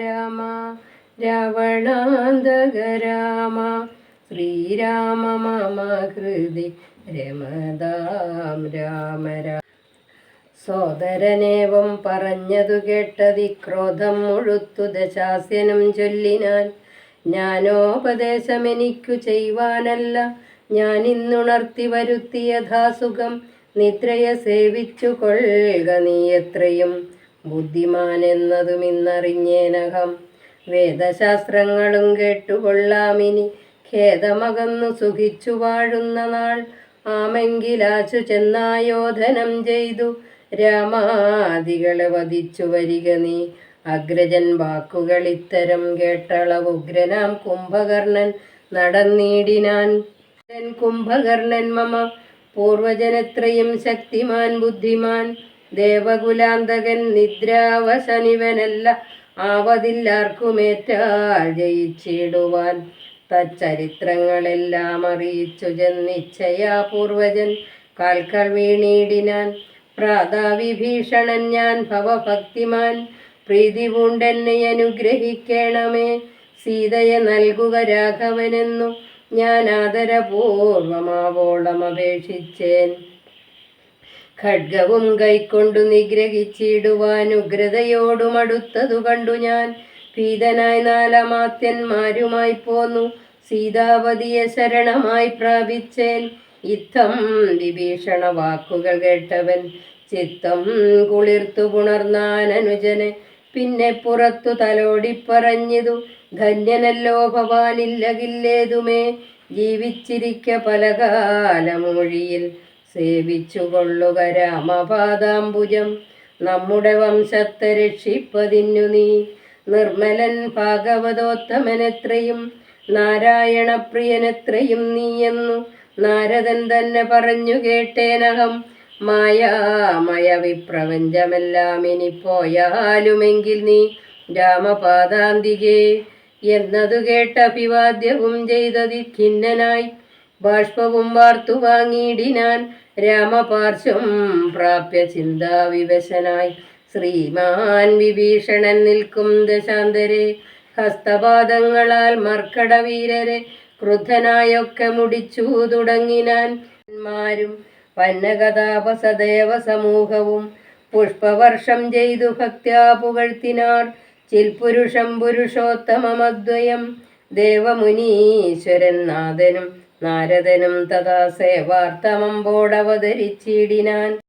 രാമ രാവണാന്തക രാമ ശ്രീരാമ മമ ഹൃദി രമതാം രാമ രാമ സോദരനേവം പറഞ്ഞതു കേട്ടതി ക്രോധം മുഴുത്തു ദശാസ്യനും ചൊല്ലിനാൻ ജ്ഞാനോപദേശമെനിക്കു ചെയ്യുവാനല്ല ഞാൻ ഇന്നുണർത്തി വരുത്തിയഥാസുഖം നിദ്രയെ സേവിച്ചു കൊള്ളുക നീ എത്രയും ബുദ്ധിമാൻ എന്നതും ഇന്നറിഞ്ഞേനകം വേദശാസ്ത്രങ്ങളും കേട്ടുകൊള്ളാമിനി. ഖേദമകന്നു സുഖിച്ചു വാഴുന്ന നാൾ. ആമെങ്കിലാശു ചെന്നായോധനം ചെയ്തു. രാമാദികളെ വധിച്ചു വരിക നീ. അഗ്രജൻ വാക്കുകൾ ഇത്തരം കേട്ടളവ് ഉഗ്രനാം കുംഭകർണൻ നടന്നീടിനാൻ. കുംഭകർണൻ മമ. പൂർവജനത്രയും ശക്തിമാൻ ബുദ്ധിമാൻ. ദേവകുലാന്തകൻ നിദ്രാവശനിവനല്ല ആവതില്ലാർക്കുമേറ്റാൽ ജയിച്ചിടുവാൻ തച്ചരിത്രങ്ങളെല്ലാം അറിയിച്ചു ചെന്നിച്ഛയാ പൂർവജൻ കാൽക്കൾ വീണീടിനാൻ പ്രാതാവിഭീഷണൻ ഞാൻ ഭവഭക്തിമാൻ. പ്രീതി പൂണ്ടെന്നെ അനുഗ്രഹിക്കണമേ സീതയെ നൽകുക രാഘവനെന്നു ഞാൻ ആദരപൂർവമാവോളം അപേക്ഷിച്ചേൻ. ഖഡ്ഗവും കൈക്കൊണ്ടു നിഗ്രഹിച്ചിടുവാൻ ഉഗ്രതയോടും അടുത്തതു കണ്ടു ഞാൻ. ഭീതനായി നാലമാത്യന്മാരുമായി പോന്നു. സീതാവതിയെ ശരണമായി പ്രാപിച്ചേൻ. ഇത്തം വിഭീഷണ വാക്കുകൾ കേട്ടവൻ ചിത്തം കുളിർത്തു പുണർന്നാനനുജന് പിന്നെ പുറത്തു തലോടി പറഞ്ഞതു ധന്യനല്ലോ ഭവാനില്ലകില്ലേതുമേ ജീവിച്ചിരിക്ക പലകാലമൊഴിയിൽ സേവിച്ചു കൊള്ളുക രാമപാദാംബുജം നമ്മുടെ വംശത്തെ രക്ഷിപ്പതിന്നു നീ. നിർമ്മലൻ ഭാഗവതോത്തമനെത്രയും നാരായണപ്രിയനെത്രയും നീയെന്നു നാരദൻ തന്നെ പറഞ്ഞു കേട്ടേനഹം മായാമയ വിപ്രപഞ്ചമെല്ലാം ഇനി പോയാലുമെങ്കിൽ നീ രാമപാദാന്തികേ എന്നതു കേട്ട അഭിവാദ്യവും ചെയ്തതി ഖിന്നനായി ബാഷ്പവും വാർത്തു വാങ്ങിയിടിനാൻ രാമപാർശ്വം പ്രാപ്യ ചിന്താവിവശനായി. ശ്രീമാൻ വിഭീഷണൻ നിൽക്കും ദശാന്തരെ ഹസ്തപാദങ്ങളാൽ മർക്കടവീരരെ ക്രുദ്ധനായൊക്കെ മുടിച്ചു തുടങ്ങിനാൻ മാരും വന്നകഥാപസദേവ സമൂഹവും പുഷ്പവർഷം ചെയ്തു ഭക്ത്യാ പുകഴ്ത്തിനാർ. ചിൽപുരുഷം പുരുഷോത്തമമദ്വയം ദേവമുനീശ്വരൻ നാഥനും നാരദനും തഥാ സേവാർത്ഥമമ്പോടവതരിച്ചിടിനാൻ